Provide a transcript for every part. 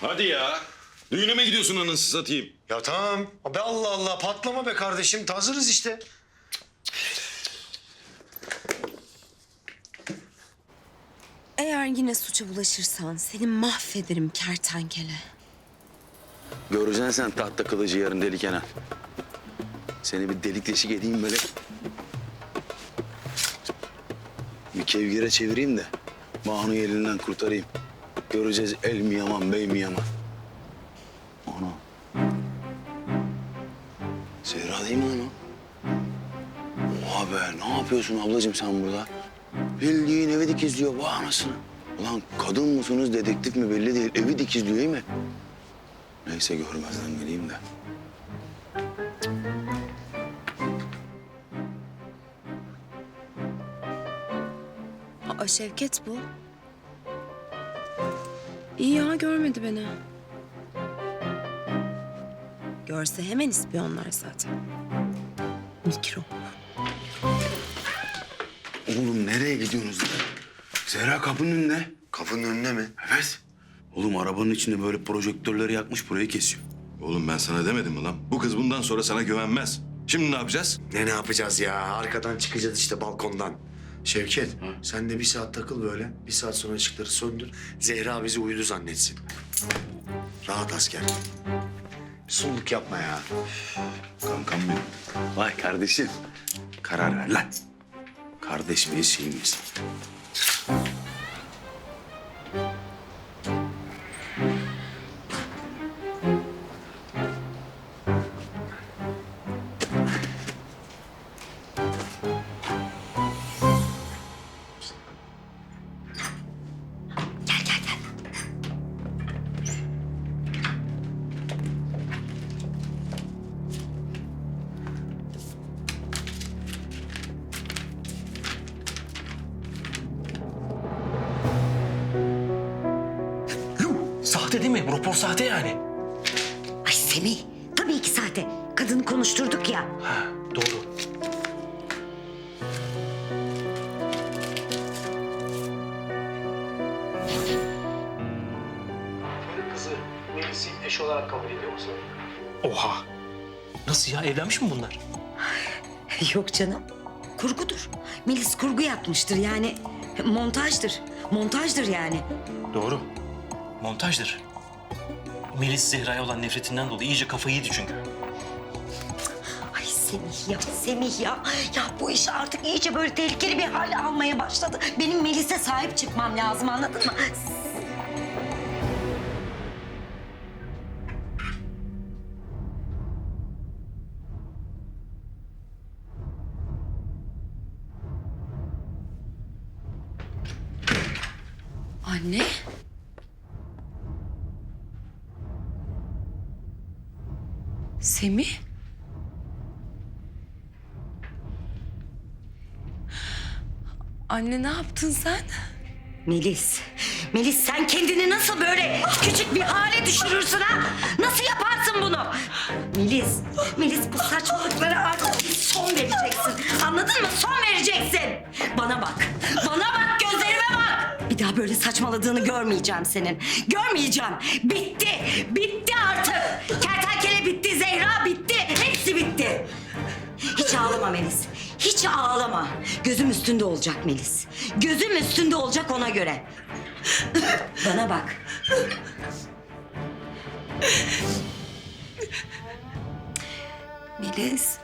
Hadi ya. Düğüne mi gidiyorsun anasını satayım? Ya tamam. Be Allah Allah patlama be kardeşim. Hazırız işte. Eğer yine suça bulaşırsan seni mahvederim kertenkele. Göreceksin sen tahta kılıcı yarın deli Kenan. Seni bir delik deşik edeyim böyle. Bir kevgire çevireyim de Banu'yu elinden kurtarayım. Göreceğiz el mi yaman, bey mi yaman. Ana. Zehra değil mi lan o? Oha be, ne yapıyorsun ablacığım sen burada? Bildiğin evi dikizliyor bu anasını. Ulan kadın mısınız, dedektif mi belli değil. Evi dikizliyor değil mi? Neyse görmezden geleyim de. Aa Şevket bu. İyi ya görmedi beni. Görse hemen ispiyonlar zaten. Mikro. Oğlum nereye gidiyorsunuz lan? Zehra kapının önünde. Kapının önüne mi? Evet. Oğlum arabanın içinde böyle projektörleri yakmış burayı kesiyor. Oğlum ben sana demedim mi lan? Bu kız bundan sonra sana güvenmez. Şimdi ne yapacağız? Ne ne yapacağız ya? Arkadan çıkacağız işte balkondan. Şevket, sen de bir saat takıl böyle. Bir saat sonra ışıkları söndür. Zehra bizi uyudu zannetsin. Rahat asker. Sulluk yapma ya. Kankam benim. Vay kardeşim. Karar ver lan. Kardeş miyiz şey miyiz? Sahte değil mi? Bu rapor sahte yani. Ay Semih, tabii ki sahte. Kadını konuşturduk ya. Ha, doğru. kızı Melis'i eş olarak kabul ediyor musun? Oha. Nasıl ya? Evlenmiş mi bunlar? Yok canım, kurgudur. Melis kurgu yapmıştır yani. Montajdır, montajdır yani. Doğru. Montajdır. Melis Zehra'ya olan nefretinden dolayı iyice kafayı yedi çünkü. Ay Semih ya, Semih ya. Ya bu iş artık iyice böyle tehlikeli bir hale almaya başladı. Benim Melis'e sahip çıkmam lazım anladın mı? Anne. Semih. Anne ne yaptın sen? Melis, Melis sen kendini nasıl böyle küçük bir hale düşürürsün ha? Nasıl yaparsın bunu? Melis, Melis bu saçmalıklara artık son vereceksin. Anladın mı? Son vereceksin. Bana bak, daha böyle saçmaladığını görmeyeceğim senin. Görmeyeceğim. Bitti, bitti artık. Kertenkele bitti, Zehra bitti. Hepsi bitti. Hiç ağlama Melis. Hiç ağlama. Gözüm üstünde olacak Melis. Gözüm üstünde olacak ona göre. Bana bak. Melis.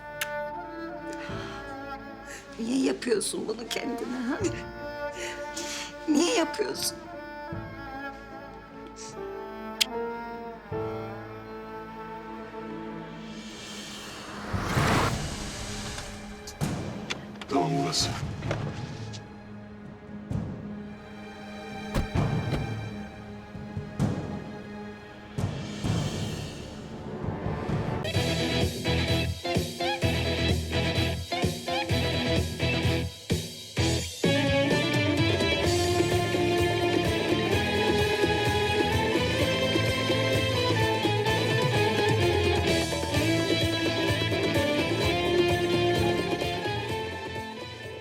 Niye yapıyorsun bunu kendine ha? Niye yapıyorsun? Tamam burası.